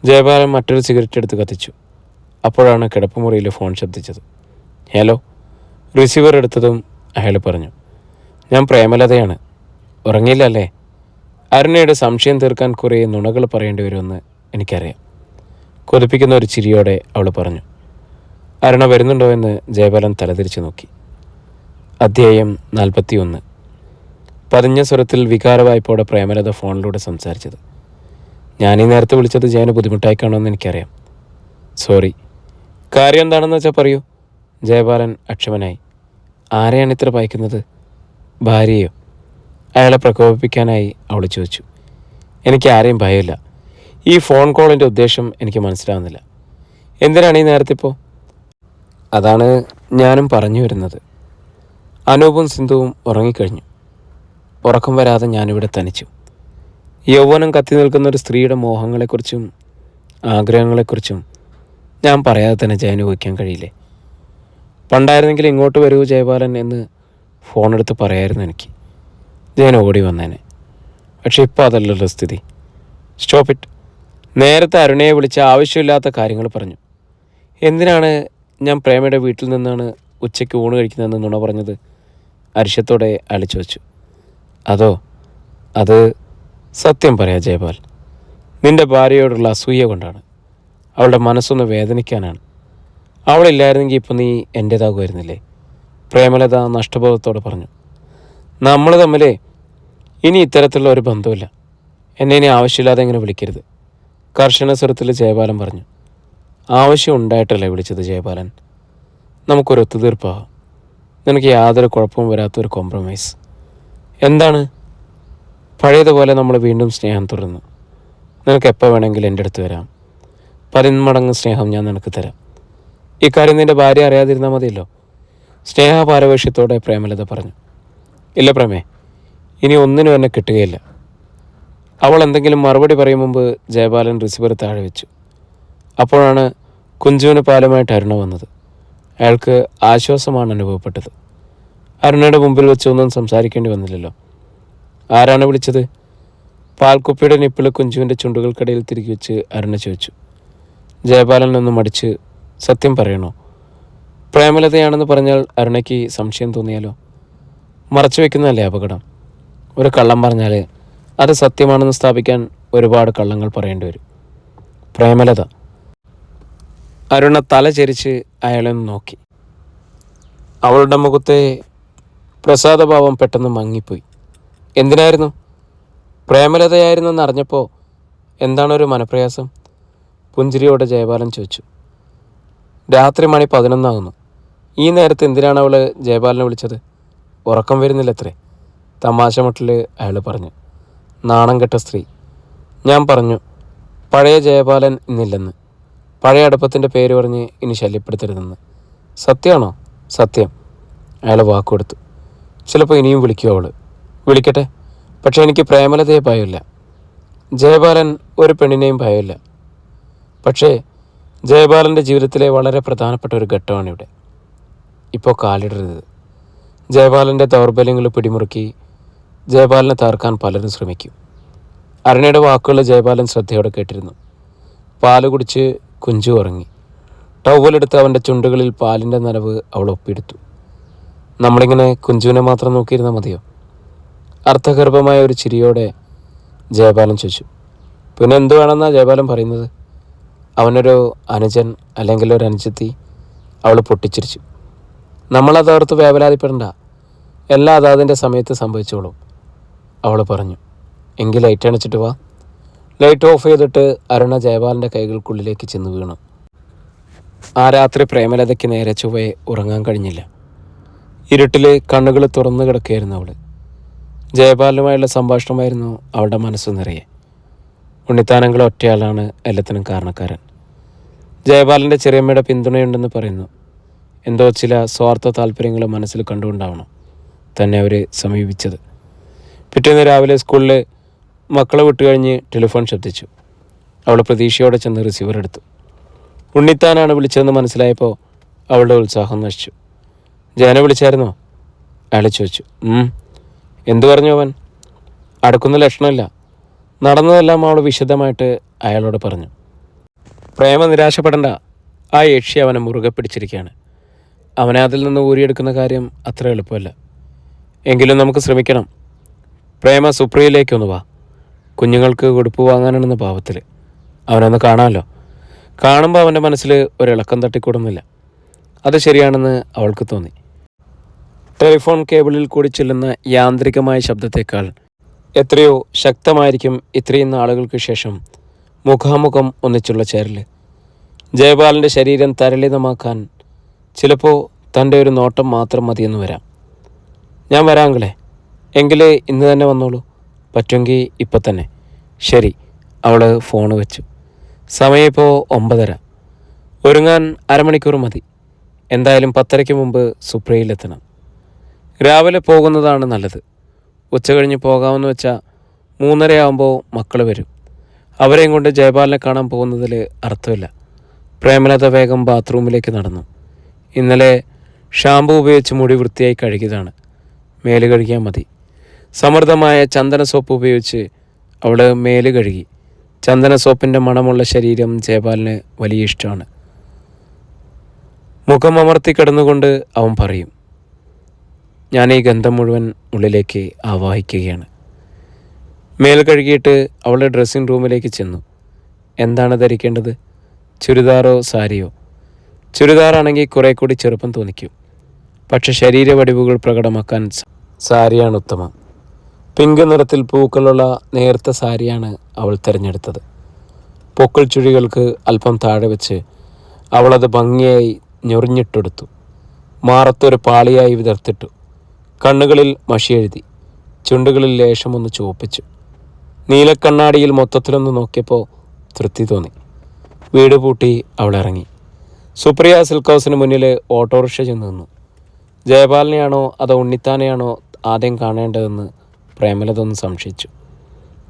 ജയപാലൻ മറ്റൊരു സിഗരറ്റ് എടുത്ത് കത്തിച്ചു. അപ്പോഴാണ് കിടപ്പുമുറിയിൽ ഫോൺ ശബ്ദിച്ചത്. ഹലോ റിസീവർ എടുത്തതും അയാൾ പറഞ്ഞു. ഞാൻ പ്രേമലതയാണ്. ഉറങ്ങിയില്ല അല്ലേ? അരുണയുടെ സംശയം തീർക്കാൻ കുറേ നുണകൾ പറയേണ്ടി വരുമെന്ന് എനിക്കറിയാം. കൊതിപ്പിക്കുന്ന ഒരു ചിരിയോടെ അവൾ പറഞ്ഞു അരുണ വരുന്നുണ്ടോ എന്ന് ജയപാലൻ തലതിരിച്ചു നോക്കി. അധ്യായം നാൽപ്പത്തി ഒന്ന് പതിഞ്ഞ സ്വരത്തിൽ വികാരവായ്പോടെ പ്രേമലത ഫോണിലൂടെ സംസാരിച്ചത്. ഈ നേരത്തെ വിളിച്ചത് ജയന് ബുദ്ധിമുട്ടായി എനിക്കറിയാം. സോറി. കാര്യം എന്താണെന്ന് വെച്ചാൽ പറയൂ. ജയബാലൻ അക്ഷമനായി. ആരെയാണ് ഇത്ര പായിക്കുന്നത് ഭാര്യയോ? അയാളെ പ്രകോപിപ്പിക്കാനായി അവൾ ചോദിച്ചു. എനിക്ക് ആരെയും ഭയമില്ല. ഈ ഫോൺ കോളിന്റെ ഉദ്ദേശം എനിക്ക് മനസ്സിലാവുന്നില്ല. എന്തിനാണ് ഈ നേരത്തെ ഇപ്പോൾ അതാണ് ഞാനും പറഞ്ഞു വരുന്നത്. അനൂപും സിന്ധുവും ഉറങ്ങിക്കഴിഞ്ഞു. ഉറക്കം വരാതെ ഞാനിവിടെ തനിച്ചു. യൗവനം കത്തി നിൽക്കുന്ന ഒരു സ്ത്രീയുടെ മോഹങ്ങളെക്കുറിച്ചും ആഗ്രഹങ്ങളെക്കുറിച്ചും ഞാൻ പറയാതെ തന്നെ ജയന് ഊഹിക്കാൻ കഴിയില്ലേ? പണ്ടായിരുന്നെങ്കിൽ ഇങ്ങോട്ട് വരൂ ജയപാലൻ എന്ന് ഫോണെടുത്ത് പറയായിരുന്നു എനിക്ക്. ജയൻ ഓടി വന്നേനെ. പക്ഷെ ഇപ്പോൾ അതല്ലല്ലോ സ്ഥിതി. സ്റ്റോപ്പ് ഇറ്റ് നേരത്തെ അരുണയെ വിളിച്ച് ആവശ്യമില്ലാത്ത കാര്യങ്ങൾ പറഞ്ഞു. എന്തിനാണ് ഞാൻ പ്രേമയുടെ വീട്ടിൽ നിന്നാണ് ഉച്ചയ്ക്ക് ഊണ് കഴിക്കുന്നതെന്ന് നുണ പറഞ്ഞത്? അരിശത്തോടെ അളിച്ചു വച്ചു അതോ? അത് സത്യം പറയാം ജയപാൽ. നിന്റെ ഭാര്യയോടുള്ള അസൂയ കൊണ്ടാണ്. അവളുടെ മനസ്സൊന്ന് വേദനിക്കാനാണ്. അവളില്ലായിരുന്നെങ്കിൽ ഇപ്പം നീ എന്റേതാകുമായിരുന്നില്ലേ പ്രേമലത നഷ്ടബോധത്തോടെ പറഞ്ഞു. നമ്മൾ തമ്മിലേ ഇനി ഇത്തരത്തിലുള്ള ഒരു ബന്ധമില്ല എന്നെ ഇനി ആവശ്യമില്ലാതെ ഇങ്ങനെ വിളിക്കരുത്. കർശന സ്വരത്തിൽ ജയപാലൻ പറഞ്ഞു. ആവശ്യം ഉണ്ടായിട്ടല്ലേ വിളിച്ചത് ജയപാലൻ നമുക്കൊരു ഒത്തുതീർപ്പാവാം നിനക്ക് യാതൊരു കുഴപ്പവും വരാത്തൊരു കോംപ്രമൈസ് എന്താണ്? പഴയതുപോലെ നമ്മൾ വീണ്ടും സ്നേഹം തുടർന്നു. നിനക്ക് എപ്പോൾ വേണമെങ്കിലും എന്റെ അടുത്ത് വരാം. പതിന്മടങ്ങ് സ്നേഹം ഞാൻ നിനക്ക് തരാം. ഇക്കാര്യം നിന്റെ ഭാര്യ അറിയാതിരുന്നാൽ മതിയല്ലോ. സ്നേഹപാരവേഷ്യത്തോടെ പ്രേമലത പറഞ്ഞു. ഇല്ല പ്രേമേ ഇനി ഒന്നിനും എന്നെ കിട്ടുകയില്ല. അവൾ എന്തെങ്കിലും മറുപടി പറയും മുമ്പ് ജയപാലൻ റിസീവർ താഴെ വെച്ചു. അപ്പോഴാണ് കുഞ്ചുവിന് പാലുമായിട്ട് അരുണ വന്നത്. അയാൾക്ക് ആശ്വാസമാണ് അനുഭവപ്പെട്ടത്. അരുണയുടെ മുമ്പിൽ വെച്ച് ഒന്നും സംസാരിക്കേണ്ടി വന്നില്ലല്ലോ. ആരാണ് വിളിച്ചത്? പാൽക്കുപ്പിയുടെ നിപ്പിൾ കുഞ്ചുവിന്റെ ചുണ്ടുകൾക്കിടയിൽ തിരികെ വെച്ച് അരുണ ചോദിച്ചു. ജയപാലൻ ഒന്ന് മടിച്ച് സത്യം പറയണോ? പ്രേമലതയാണെന്ന് പറഞ്ഞാൽ അരുണയ്ക്ക് സംശയം തോന്നിയാലോ? മറച്ചു വെക്കുന്നതല്ലേ അപകടം? ഒരു കള്ളം പറഞ്ഞാൽ അത് സത്യമാണെന്ന് സ്ഥാപിക്കാൻ ഒരുപാട് കള്ളങ്ങൾ പറയേണ്ടി വരും. പ്രേമലത. അരുണ തല ചരിച്ച് അയാളെ നോക്കി. അവളുടെ മുഖത്തെ പ്രസാദഭാവം പെട്ടെന്ന് മങ്ങിപ്പോയി. എന്തിനായിരുന്നു? പ്രേമലതയായിരുന്നെന്ന് അറിഞ്ഞപ്പോൾ എന്താണൊരു മനപ്രയാസം? പുഞ്ചിരിയോടെ ജയപാലൻ ചോദിച്ചു. രാത്രി മണി പതിനൊന്നാകുന്നു. ഈ നേരത്തെ എന്തിനാണ് അവൾ ജയപാലനെ വിളിച്ചത്? ഉറക്കം വരുന്നില്ല അത്രേ തമാശ മട്ടിൽ അയാൾ പറഞ്ഞു. നാണം കെട്ട സ്ത്രീ. ഞാൻ പറഞ്ഞു പഴയ ജയപാലൻ ഇന്നില്ലെന്ന്. പഴയ അടുപ്പത്തിന്റെ പേര് പറഞ്ഞ് ഇനി ശല്യപ്പെടുത്തരുതെന്ന്. സത്യമാണോ സത്യം. അയാൾ വാക്കുകൊടുത്തു ചിലപ്പോൾ ഇനിയും വിളിക്കുമോ അവൾ വിളിക്കട്ടെ. പക്ഷേ എനിക്ക് പ്രേമലതയെ ഭയമില്ല. ജയപാലൻ ഒരു പെണ്ണിനെയും ഭയമില്ല. പക്ഷേ ജയപാലന്റെ ജീവിതത്തിലെ വളരെ പ്രധാനപ്പെട്ട ഒരു ഘട്ടമാണ് ഇവിടെ ഇപ്പോൾ കാലിടരുത്. ജയപാലന്റെ ദൗർബല്യങ്ങൾ പിടിമുറുക്കി ജയപാലനെ തകർക്കാൻ പലരും ശ്രമിക്കും. അരുണയുടെ വാക്കുകൾ ജയപാലൻ ശ്രദ്ധയോടെ കേട്ടിരുന്നു. പാൽ കുടിച്ച് കുഞ്ചു ഉറങ്ങി. ടവലെടുത്ത് അവന്റെ ചുണ്ടുകളിൽ പാലിന്റെ നനവ് അവൾ ഒപ്പിയെടുത്തു. നമ്മളിങ്ങനെ കുഞ്ചുവിനെ മാത്രം നോക്കിയിരുന്നാൽ മതിയോ? അർത്ഥഗർഭമായ ഒരു ചിരിയോടെ ജയപാലൻ ചോദിച്ചു. പിന്നെ എന്തു വേണമെന്നാണ് ജയപാലൻ പറയുന്നത്? അവനൊരു അനുജൻ അല്ലെങ്കിൽ ഒരു അനുജത്തി അവൾ പൊട്ടിച്ചിരിച്ചു. നമ്മളത് ഓർത്ത് വേവലാതിപ്പെടണ്ട. എല്ലാം അതാതിന്റെ സമയത്ത് സംഭവിച്ചോളും. അവൾ പറഞ്ഞു എങ്കിൽ ലൈറ്റ് അണച്ചിട്ട് വാ. ലൈറ്റ് ഓഫ് ചെയ്തിട്ട് അരുണ ജയപാലിന്റെ കൈകൾക്കുള്ളിലേക്ക് ചെന്ന് വീണു. ആ രാത്രി പ്രേമലതയ്ക്ക് നേരെ ചൊവ്വയെ ഉറങ്ങാൻ കഴിഞ്ഞില്ല. ഇരുട്ടിൽ കണ്ണുകൾ തുറന്നു കിടക്കുകയായിരുന്നു അവൾ ജയപാലനുമായുള്ള സംഭാഷണമായിരുന്നു അവളുടെ മനസ്സ് നിറയെ. ഉണ്ണിത്താനങ്ങൾ ഒറ്റയാളാണ് എല്ലാത്തിനും കാരണക്കാരൻ. ജയപാലന്റെ ചെറിയമ്മയുടെ പിന്തുണയുണ്ടെന്ന് പറയുന്നു. എന്തോ ചില സ്വാർത്ഥ താല്പര്യങ്ങൾ മനസ്സിൽ കണ്ടുകൊണ്ടാവണം തന്നെ അവരെ സമീപിച്ചത്. പിറ്റേന്ന് രാവിലെ സ്കൂളിൽ മക്കളെ വിട്ടുകഴിഞ്ഞ് ടെലിഫോൺ ശബ്ദിച്ചു. അവൾ പ്രതീക്ഷയോടെ ചെന്ന് റിസീവർ എടുത്തു. ഉണ്ണിത്താനാണ് വിളിച്ചതെന്ന് മനസ്സിലായപ്പോൾ അവളുടെ ഉത്സാഹം നശിച്ചു. ജാന വിളിച്ചായിരുന്നോ? അയാൾ ചോദിച്ചു. എന്തു പറഞ്ഞു അവൻ? അടുക്കുന്ന ലക്ഷണമില്ല. നടന്നതെല്ലാം അവൾ വിശദമായിട്ട് അയാളോട് പറഞ്ഞു. പ്രേമ നിരാശപ്പെടേണ്ട. ആ യക്ഷി അവനെ മുറുകെ പിടിച്ചിരിക്കുകയാണ്. അവനെ അതിൽ നിന്ന് ഊരിയെടുക്കുന്ന കാര്യം അത്ര എളുപ്പമല്ല. എങ്കിലും നമുക്ക് ശ്രമിക്കണം. പ്രേമ സുപ്രിയയിലേക്കൊന്ന് വാ. കുഞ്ഞുങ്ങൾക്ക് ഉടുപ്പ് വാങ്ങാനാണെന്ന ഭാവത്തിൽ അവനൊന്ന് കാണാമല്ലോ കാണുമ്പോൾ അവന്റെ മനസ്സിൽ ഒരിളക്കം തട്ടിക്കൂടുന്നില്ല. അത് ശരിയാണെന്ന് അവൾക്ക് തോന്നി. ടെലിഫോൺ കേബിളിൽ കൂടി ചെല്ലുന്ന യാന്ത്രികമായ ശബ്ദത്തേക്കാൾ എത്രയോ ശക്തമായിരിക്കും ഇത്രയും നാളുകൾക്ക് ശേഷം മുഖാമുഖം ഒന്നിച്ചുള്ള ചേരൽ ജയപാലന്റെ ശരീരം തരളിതമാക്കാൻ ചിലപ്പോൾ തന്റെ ഒരു നോട്ടം മാത്രം മതിയെന്ന് വരാം. ഞാൻ വരാങ്ങളെ എങ്കിലേ ഇന്ന് തന്നെ വന്നോളൂ. പറ്റുമെങ്കിൽ ഇപ്പം തന്നെ. ശരി അവൾ ഫോൺ വെച്ചു. സമയം ഇപ്പോൾ ഒമ്പതര. ഒരുങ്ങാൻ അരമണിക്കൂർ മതി. എന്തായാലും പത്തരയ്ക്ക് മുമ്പ് സുപ്രയിലെത്തണം രാവിലെ പോകുന്നതാണ് നല്ലത്. ഉച്ച കഴിഞ്ഞ് പോകാമെന്ന് വെച്ചാൽ മൂന്നരയാകുമ്പോൾ മക്കൾ വരും. അവരെയും കൊണ്ട് ജയപാലിനെ കാണാൻ പോകുന്നതിൽ അർത്ഥമില്ല. പ്രേമലത വേഗം ബാത്റൂമിലേക്ക് നടന്നു. ഇന്നലെ ഷാമ്പു ഉപയോഗിച്ച് മുടി വൃത്തിയായി കഴുകിയതാണ്. മേൽ കഴുകിയാൽ മതി. സമൃദ്ധമായ ചന്ദന സോപ്പ് ഉപയോഗിച്ച് അവൾ മേൽ കഴുകി. ചന്ദന സോപ്പിന്റെ മണമുള്ള ശരീരം ജയപാലിന് വലിയ ഇഷ്ടമാണ്. മുഖം അമർത്തി കിടന്നുകൊണ്ട് അവൻ പറയും ഞാൻ ഈ ഗന്ധം മുഴുവൻ ഉള്ളിലേക്ക് ആവാഹിക്കുകയാണ്. മേൽ കഴുകിയിട്ട് അവളുടെ ഡ്രസ്സിംഗ് റൂമിലേക്ക് ചെന്നു. എന്താണ് ധരിക്കേണ്ടത്? ചുരിദാറോ സാരിയോ? ചുരിദാറാണെങ്കിൽ കുറേ കൂടി ചെറുപ്പം തോന്നിക്കും. പക്ഷെ ശരീരവടിവുകൾ പ്രകടമാക്കാൻ സാരിയാണ് ഉത്തമം. പിങ്ക് നിറത്തിൽ പൂക്കളുള്ള നേർത്ത സാരിയാണ് അവൾ തിരഞ്ഞെടുത്തത്. പൂക്കൾ ചുഴികൾക്ക് അല്പം താഴെ വെച്ച് അവളത് ഭംഗിയായി ഞൊറിഞ്ഞിട്ടെടുത്തു. മാറത്തൊരു പാളിയായി വിതർത്തിട്ടു. കണ്ണുകളിൽ മഷിയെഴുതി ചുണ്ടുകളിൽ ലേശമൊന്ന് ചുവപ്പിച്ചു. നീലക്കണ്ണാടിയിൽ മൊത്തത്തിലൊന്ന് നോക്കിയപ്പോൾ തൃപ്തി തോന്നി. വീട് പൂട്ടി അവളിറങ്ങി സുപ്രിയ സിൽക്ക് ഹൗസിന് മുന്നിൽ ഓട്ടോറിക്ഷ ചെന്ന് നിന്നു. ജയപാലിനെയാണോ അതോ ഉണ്ണിത്താനെയാണോ ആദ്യം കാണേണ്ടതെന്ന് പ്രേമലതൊന്ന് സംശയിച്ചു.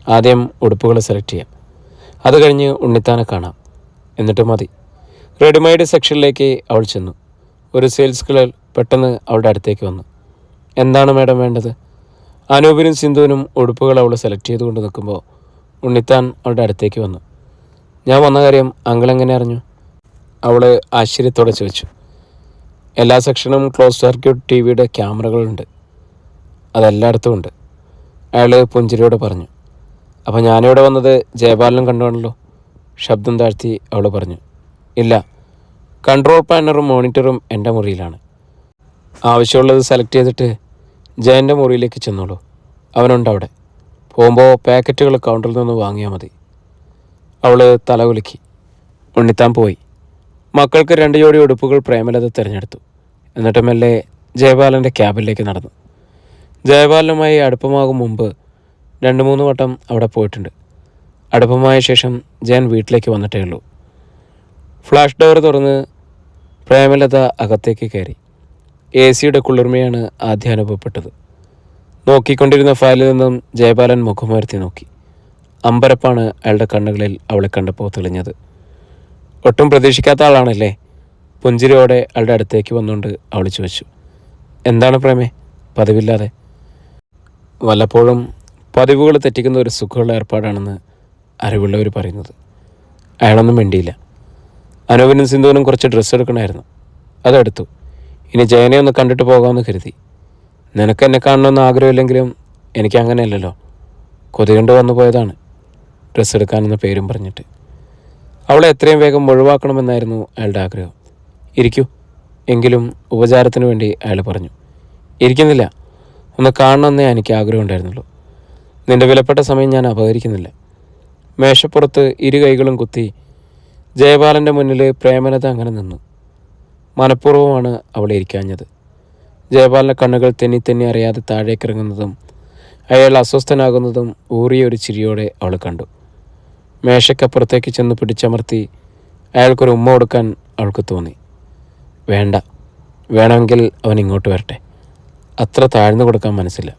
ആദ്യം ഉടുപ്പുകൾ സെലക്ട് ചെയ്യാം. അത് കഴിഞ്ഞ് ഉണ്ണിത്താനെ കാണാം. എന്നിട്ട് മതി. റെഡിമെയ്ഡ് സെക്ഷനിലേക്ക് അവൾ ചെന്നു. ഒരു സെയിൽസ് ഗേൾ പെട്ടെന്ന് അവളുടെ അടുത്തേക്ക് വന്നു. എന്താണ് മാഡം വേണ്ടത്? അനൂപിനും സിന്ധുവിനും ഉടുപ്പുകൾ അവൾ സെലക്ട് ചെയ്തുകൊണ്ട് നിൽക്കുമ്പോൾ ഉണ്ണിത്താൻ അവളുടെ അടുത്തേക്ക് വന്നു. ഞാൻ വന്ന കാര്യം അങ്കിൾ എങ്ങനെ അറിഞ്ഞു? അവൾ ആശ്ചര്യത്തോടെ ചോദിച്ചു. എല്ലാ സെക്ഷനും ക്ലോസ് സർക്യൂട്ട് ടി വിയുടെ ക്യാമറകളുണ്ട്. അതെല്ലായിടത്തും ഉണ്ട്. അയാൾ പുഞ്ചിരിയോട് പറഞ്ഞു. അപ്പോൾ ഞാനിവിടെ വന്നത് ജയപാലനും കണ്ടുവാണല്ലോ? ശബ്ദം താഴ്ത്തി അവൾ പറഞ്ഞു. ഇല്ല. കൺട്രോൾ പാനറും മോണിറ്ററും എന്റെ മുറിയിലാണ്. ആവശ്യമുള്ളത് സെലക്ട് ചെയ്തിട്ട് ജയന്റെ മുറിയിലേക്ക് ചെന്നോളൂ. അവനുണ്ട് അവിടെ. പോകുമ്പോൾ പാക്കറ്റുകൾ കൗണ്ടറിൽ നിന്ന് വാങ്ങിയാൽ മതി. അവൾ തല കുലുക്കി. ഉണ്ണിത്താൻ പോയി. മക്കൾക്ക് രണ്ട് ജോഡി ഉടുപ്പുകൾ പ്രേമലത തിരഞ്ഞെടുത്തു. എന്നിട്ട് മെല്ലെ ജയപാലന്റെ ക്യാബിലേക്ക് നടന്നു. ജയപാലനുമായി അടുപ്പമാകും മുമ്പ് രണ്ട് മൂന്ന് വട്ടം അവിടെ പോയിട്ടുണ്ട്. അടുപ്പമായ ശേഷം ജയൻ വീട്ടിലേക്ക് വന്നിട്ടേ ഉള്ളൂ. ഫ്ലാഷ് ഡോർ തുറന്ന് പ്രേമലത അകത്തേക്ക് കയറി. എ സിയുടെ കുളിർമയാണ് ആദ്യം അനുഭവപ്പെട്ടത്. നോക്കിക്കൊണ്ടിരുന്ന ഫയലിൽ നിന്നും ജയപാലൻ മുഖമുയർത്തി നോക്കി. അമ്പരപ്പാണ് അയാളുടെ കണ്ണുകളിൽ അവളെ കണ്ടപ്പോൾ തെളിഞ്ഞത്. ഒട്ടും പ്രതീക്ഷിക്കാത്ത ആളാണല്ലേ? പുഞ്ചിരിയോടെ അയാളുടെ അടുത്തേക്ക് വന്നുകൊണ്ട് അവൾ ചോദിച്ചു. എന്താണ് പ്രേമേ? പതിവില്ലാതെ? വല്ലപ്പോഴും പതിവുകൾ തെറ്റിക്കുന്ന ഒരു സുഖമുള്ള ഏർപ്പാടാണെന്ന് അറിവുള്ളവർ പറയുന്നത്. അയാളൊന്നും വേണ്ടിയില്ല അനൂപിനും സിന്ധുവിനും കുറച്ച് ഡ്രസ്സ് എടുക്കണമായിരുന്നു. അതെടുത്തു. ഇനി ജയനെ ഒന്ന് കണ്ടിട്ട് പോകാമെന്ന് കരുതി. നിനക്ക് എന്നെ കാണണമെന്ന് ആഗ്രഹമില്ലെങ്കിലും എനിക്ക് അങ്ങനെയല്ലല്ലോ. കൊതി കൊണ്ട് വന്നു പോയതാണ്. ഡ്രസ്സ് എടുക്കാനെന്ന പേരും പറഞ്ഞിട്ട്. അവളെ എത്രയും വേഗം ഒഴിവാക്കണമെന്നായിരുന്നു അയാളുടെ ആഗ്രഹം. ഇരിക്കൂ. എങ്കിലും ഉപചാരത്തിന് വേണ്ടി അയാൾ പറഞ്ഞു. ഇരിക്കുന്നില്ല. ഒന്ന് കാണണമെന്നേ എനിക്ക് ആഗ്രഹം ഉണ്ടായിരുന്നുള്ളൂ. നിന്റെ വിലപ്പെട്ട സമയം ഞാൻ അപഹരിക്കുന്നില്ല. മേശപ്പുറത്ത് ഇരു കൈകളും കുത്തി ജയപാലന്റെ മുന്നിൽ പ്രേമലത അങ്ങനെ നിന്നു. മനഃപൂർവമാണ് അവളെ ഇരിക്കാഞ്ഞത്. ജയപാലിന്റെ കണ്ണുകൾ തെന്നി തെന്നി അറിയാതെ താഴേക്കിറങ്ങുന്നതും അയാൾ അസ്വസ്ഥനാകുന്നതും ഊറിയ ഒരു ചിരിയോടെ അവൾ കണ്ടു. മേശക്കപ്പുറത്തേക്ക് ചെന്ന് പിടിച്ചമർത്തി അയാൾക്കൊരു ഉമ്മ കൊടുക്കാൻ അവൾക്ക് തോന്നി. വേണ്ട. വേണമെങ്കിൽ അവൻ ഇങ്ങോട്ട് വരട്ടെ. അത്ര താഴ്ന്നു കൊടുക്കാൻ മനസ്സില്ല.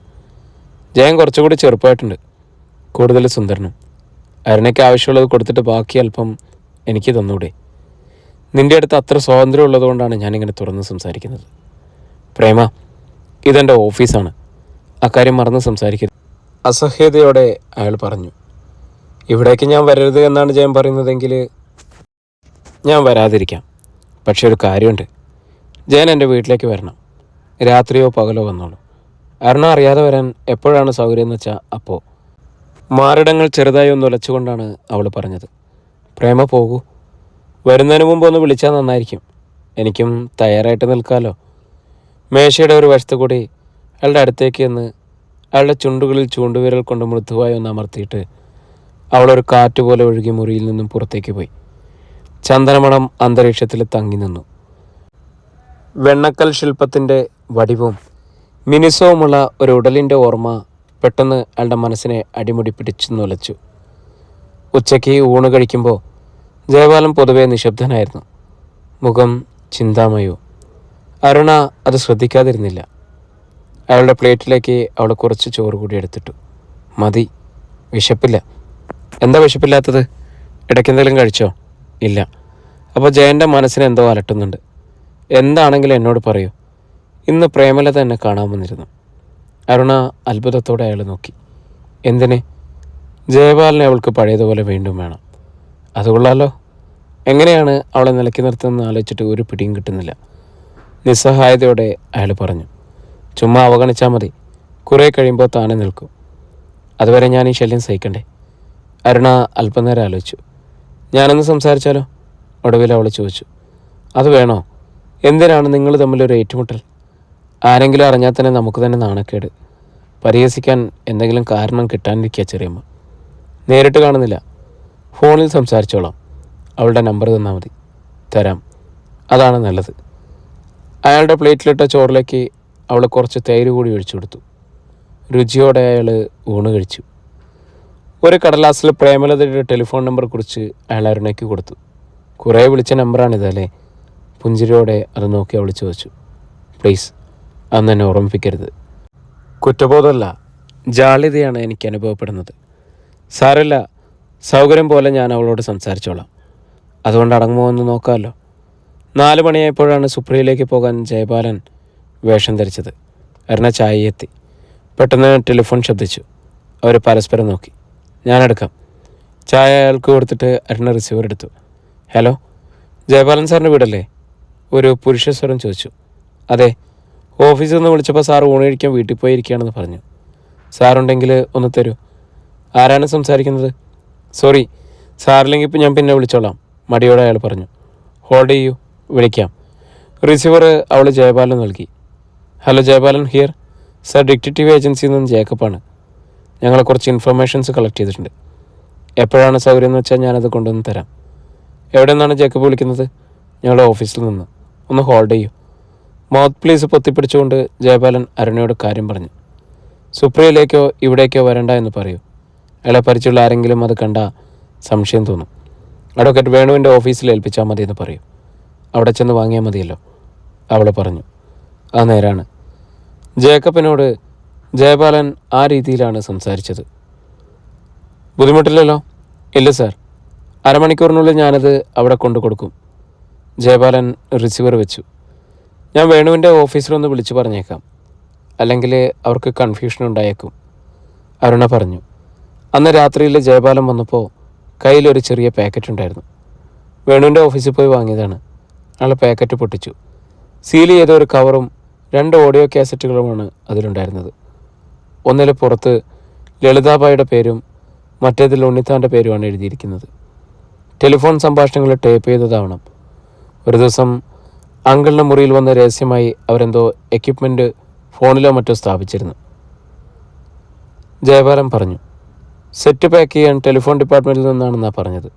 ജയൻ കുറച്ചുകൂടി ചെറുപ്പമായിട്ടുണ്ട്. കൂടുതൽ സുന്ദരനും. അരുണയ്ക്ക് ആവശ്യമുള്ളത് കൊടുത്തിട്ട് ബാക്കി അല്പം എനിക്ക് തന്നൂടെ. നിന്റെ അടുത്ത് അത്ര സ്വാതന്ത്ര്യം ഉള്ളതുകൊണ്ടാണ് ഞാനിങ്ങനെ തുറന്ന് സംസാരിക്കുന്നത്. പ്രേമ ഇതെന്റെ ഓഫീസാണ്. അക്കാര്യം മറന്ന് സംസാരിക്കരുത്. അസഹ്യതയോടെ അയാൾ പറഞ്ഞു. ഇവിടേക്ക് ഞാൻ വരരുത് എന്നാണ് ജയൻ പറയുന്നതെങ്കിൽ ഞാൻ വരാതിരിക്കാം. പക്ഷേ ഒരു കാര്യമുണ്ട്. ജയൻ എന്റെ വീട്ടിലേക്ക് വരണം. രാത്രിയോ പകലോ വന്നോളൂ. അരുണ അറിയാതെ വരാൻ എപ്പോഴാണ് സൗകര്യം എന്ന് വെച്ചാൽ അപ്പോൾ മാറിടങ്ങൾ ചെറുതായി ഒന്ന് ഉലച്ചുകൊണ്ടാണ് അവൾ പറഞ്ഞത്. പ്രേമ പോകൂ. വരുന്നതിന് മുമ്പ് ഒന്ന് വിളിച്ചാൽ നന്നായിരിക്കും. എനിക്കും തയ്യാറായിട്ട് നിൽക്കാമല്ലോ മേശയുടെ ഒരു വശത്ത് കൂടി അയാളുടെ അടുത്തേക്ക് എന്ന് അയാളുടെ ചുണ്ടുകളിൽ ചൂണ്ടുവിരൽ കൊണ്ട് മൃദുവായി ഒന്ന് അമർത്തിയിട്ട് അവളൊരു കാറ്റ് പോലെ ഒഴുകി മുറിയിൽ നിന്നും പുറത്തേക്ക് പോയി. ചന്ദനമണം അന്തരീക്ഷത്തിൽ തങ്ങി നിന്നു. വെണ്ണക്കൽ ശില്പത്തിന്റെ വടിവും. മിനുസവുമുള്ള ഒരു ഉടലിന്റെ ഓർമ്മ പെട്ടെന്ന് അയാളുടെ മനസ്സിനെ അടിമുടി പിടിച്ചു നുലച്ചു. ഉച്ചയ്ക്ക് ഊണ് കഴിക്കുമ്പോൾ ജയപാലൻ പൊതുവെ നിശബ്ദനായിരുന്നു. മുഖം ചിന്താമയോ? അരുണ അത് ശ്രദ്ധിക്കാതിരുന്നില്ല. അയാളുടെ പ്ലേറ്റിലേക്ക് അവൾ കുറച്ച് ചോറ് കൂടി എടുത്തിട്ടു. മതി. വിശപ്പില്ല. എന്താ വിശപ്പില്ലാത്തത്? ഇടയ്ക്കെന്തെങ്കിലും കഴിച്ചോ? ഇല്ല. അപ്പോൾ ജയന്റെ മനസ്സിന് എന്തോ അലട്ടുന്നുണ്ട്. എന്താണെങ്കിലും എന്നോട് പറയൂ. ഇന്ന് പ്രേമലത തന്നെ കാണാമെന്നിരുന്നു അരുണ അത്ഭുതത്തോടെ അയാൾ നോക്കി. എന്തിനെ? ജയപാലിനെ അവൾക്ക് പഴയതുപോലെ വീണ്ടും വേണം. അതുകൊള്ളാലോ എങ്ങനെയാണ് അവളെ നിലക്കി നിർത്തുന്നതെന്ന് ആലോചിച്ചിട്ട് ഒരു പിടിയും കിട്ടുന്നില്ല. നിസ്സഹായതയോടെ അയാൾ പറഞ്ഞു ചുമ്മാ അവഗണിച്ചാൽ മതി. കുറേ കഴിയുമ്പോൾ താനെ നിൽക്കും. അതുവരെ ഞാൻ ഈ ശല്യം സഹിക്കണ്ടേ? അരുണ അല്പനേരം ആലോചിച്ചു. ഞാനൊന്ന് സംസാരിച്ചാലോ? ഒടുവിൽ അവൾ ചോദിച്ചു. അത് വേണോ? എന്തിനാണ് നിങ്ങൾ തമ്മിലൊരു ഏറ്റുമുട്ടൽ? ആരെങ്കിലും അറിഞ്ഞാൽ തന്നെ നമുക്ക് തന്നെ നാണക്കേട്. പരിഹസിക്കാൻ എന്തെങ്കിലും കാരണം കിട്ടാനിരിക്കുക ചെറിയമ്മ. നേരിട്ട് കാണുന്നില്ല. ഫോണിൽ സംസാരിച്ചോളാം. അവളുടെ നമ്പർ തന്നാൽ മതി. തരാം. അതാണ് നല്ലത്. അയാളുടെ പ്ലേറ്റിലിട്ട ചോറിലേക്ക് അവൾ കുറച്ച് തൈര് കൂടി ഒഴിച്ചു കൊടുത്തു. രുചിയോടെ അയാൾ ഊണ് കഴിച്ചു. ഒരു കടലാസിൽ പ്രേമലതയുടെ ടെലിഫോൺ നമ്പർ കുറിച്ച് അയാൾ അരുണയ്ക്ക് കൊടുത്തു. കുറേ വിളിച്ച നമ്പറാണിതല്ലേ പുഞ്ചിരിയോടെ അത് നോക്കി അവൾ ചോദിച്ചു. പ്ലീസ് അന്ന് എന്നെ ഓർമ്മിപ്പിക്കരുത്. കുറ്റബോധമല്ല ജാള്യതയാണ് എനിക്ക് അനുഭവപ്പെടുന്നത്. സാരല്ല സൗകര്യം പോലെ ഞാൻ അവളോട് സംസാരിച്ചോളാം. അതുകൊണ്ട് അടങ്ങുമോ എന്ന് നോക്കാമല്ലോ നാല് മണിയായപ്പോഴാണ് സുപ്രിയയിലേക്ക് പോകാൻ ജയപാലൻ വേഷം ധരിച്ചത്. അരുണ ചായയെത്തി പെട്ടെന്ന് ടെലിഫോൺ ശബ്ദിച്ചു. അവർ പരസ്പരം നോക്കി. ഞാനെടുക്കാം ചായ അയാൾക്ക് കൊടുത്തിട്ട് അരുണ റിസീവർ എടുത്തു. ഹലോ ജയപാലൻ സാറിന്റെ വീടല്ലേ? ഒരു പുരുഷ സ്വരം ചോദിച്ചു. അതെ ഓഫീസിൽ നിന്ന് വിളിച്ചപ്പോൾ സാർ ഊണ് കഴിക്കാൻ വീട്ടിൽ പോയിരിക്കുകയാണെന്ന് പറഞ്ഞു. സാറുണ്ടെങ്കിൽ ഒന്ന് തരൂ. ആരാണ് സംസാരിക്കുന്നത്? സോറി സാറില്ലെങ്കിൽ ഞാൻ പിന്നെ വിളിച്ചോളാം മടിയോടെ അയാൾ പറഞ്ഞു. ഹോൾഡ് ചെയ്യൂ വിളിക്കാം. റിസീവർ അവൾ ജയപാലൻ നൽകി. Hello Jayapalan here. Sir detective ഏജൻസിയിൽ നിന്ന് ജേക്കപ്പാണ് ഞങ്ങൾ കുറച്ച് ഇൻഫർമേഷൻസ് കളക്ട് ചെയ്തിട്ടുണ്ട്. എപ്പോഴാണ് സൗകര്യം എന്ന് വെച്ചാൽ ഞാനത് കൊണ്ടുവന്ന് തരാം. എവിടെ നിന്നാണ് ജേക്കബ് വിളിക്കുന്നത്? ഞങ്ങളുടെ ഓഫീസിൽ നിന്ന്. ഒന്ന് ഹോൾഡ് ചെയ്യൂ. മൗത്ത് പ്ലീസ് പൊത്തിപ്പിടിച്ചുകൊണ്ട് ജയപാലൻ അരുണയോട് കാര്യം പറഞ്ഞു. സുപ്രിയയിലേക്കോ ഇവിടേക്കോ വരണ്ട എന്ന് പറയൂ. അയാളെ പരിചയമുള്ള ആരെങ്കിലും അത് കണ്ട സംശയം തോന്നും. അഡ്വക്കേറ്റ് വേണുവിന്റെ ഓഫീസിൽ ഏൽപ്പിച്ചാൽ മതി എന്ന് പറയൂ. അവിടെ ചെന്ന് വാങ്ങിയാൽ മതിയല്ലോ അവൾ പറഞ്ഞു. ആ നേരാണ്. ജേക്കപ്പിനോട് ജയപാലൻ ആ രീതിയിലാണ് സംസാരിച്ചത്. ബുദ്ധിമുട്ടില്ലല്ലോ? ഇല്ല സാർ. അരമണിക്കൂറിനുള്ളിൽ ഞാനത് അവിടെ കൊണ്ടു കൊടുക്കും ജയപാലൻ റിസീവർ വെച്ചു. ഞാൻ വേണുവിന്റെ ഓഫീസിലൊന്ന് വിളിച്ചു പറഞ്ഞേക്കാം. അല്ലെങ്കിൽ അവർക്ക് കൺഫ്യൂഷൻ ഉണ്ടായേക്കും. അരുണ പറഞ്ഞു. അന്ന് രാത്രിയിൽ ജയപാലൻ വന്നപ്പോൾ കയ്യിലൊരു ചെറിയ പാക്കറ്റ് ഉണ്ടായിരുന്നു. വേണുവിന്റെ ഓഫീസിൽ പോയി വാങ്ങിയതാണ്. അയാൾ പാക്കറ്റ് പൊട്ടിച്ചു. സീൽ ചെയ്ത ഒരു കവറും രണ്ട് ഓഡിയോ കാസറ്റുകളുമാണ് അതിലുണ്ടായിരുന്നത്. ഒന്നിൽ പുറത്ത് ലളിതാബായിയുടെ പേരും മറ്റേതിൽ ഉണ്ണിത്താന്റെ പേരുമാണ് എഴുതിയിരിക്കുന്നത്. ടെലിഫോൺ സംഭാഷണങ്ങൾ ടേപ്പ് ചെയ്തതാവണം. ഒരു ദിവസം അങ്കിളിന്റെ മുറിയിൽ വന്ന രഹസ്യമായി അവരെന്തോ എക്യുപ്മെന്റ് ഫോണിലോ മറ്റോ സ്ഥാപിച്ചിരുന്നു. ജയപാലൻ പറഞ്ഞു സെറ്റ് പാക്ക് ചെയ്യാൻ ടെലിഫോൺ ഡിപ്പാർട്ട്മെന്റിൽ നിന്നാണെന്നാണ് പറഞ്ഞത്.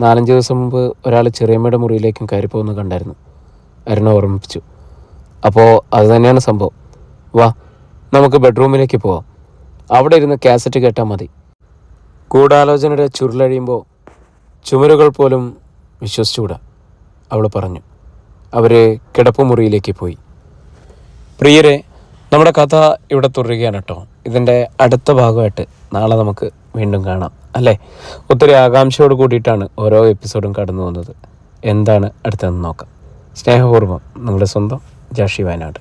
നാലഞ്ച് ദിവസം മുമ്പ് ഒരാൾ ചെറിയമ്മയുടെ മുറിയിലേക്കും കയറിപ്പോകുന്നു കണ്ടായിരുന്നു. അരുണ ഓർമ്മിപ്പിച്ചു അപ്പോൾ അത് തന്നെയാണ് സംഭവം. വാ നമുക്ക് ബെഡ്റൂമിലേക്ക് പോവാം. അവിടെ ഇരുന്ന് കാസറ്റ് കേട്ടാൽ മതി. ഗൂഢാലോചനയുടെ ചുരുളഴിയുമ്പോൾ ചുമരുകൾ പോലും വിശ്വസിച്ചുകൂടാ അവൾ പറഞ്ഞു. അവർ കിടപ്പുമുറിയിലേക്ക് പോയി. പ്രിയരെ നമ്മുടെ കഥ ഇവിടെ തുടരുകയാണ് കേട്ടോ. ഇതിന്റെ അടുത്ത ഭാഗമായിട്ട് നാളെ നമുക്ക് വീണ്ടും കാണാം അല്ലേ? ഒത്തിരി ആകാംക്ഷയോട് കൂടിയിട്ടാണ് ഓരോ എപ്പിസോഡും കടന്നു വന്നത് എന്താണ് അടുത്തതെന്ന് നോക്കാം. സ്നേഹപൂർവം നമ്മുടെ സ്വന്തം ജാഷി വയനാട്.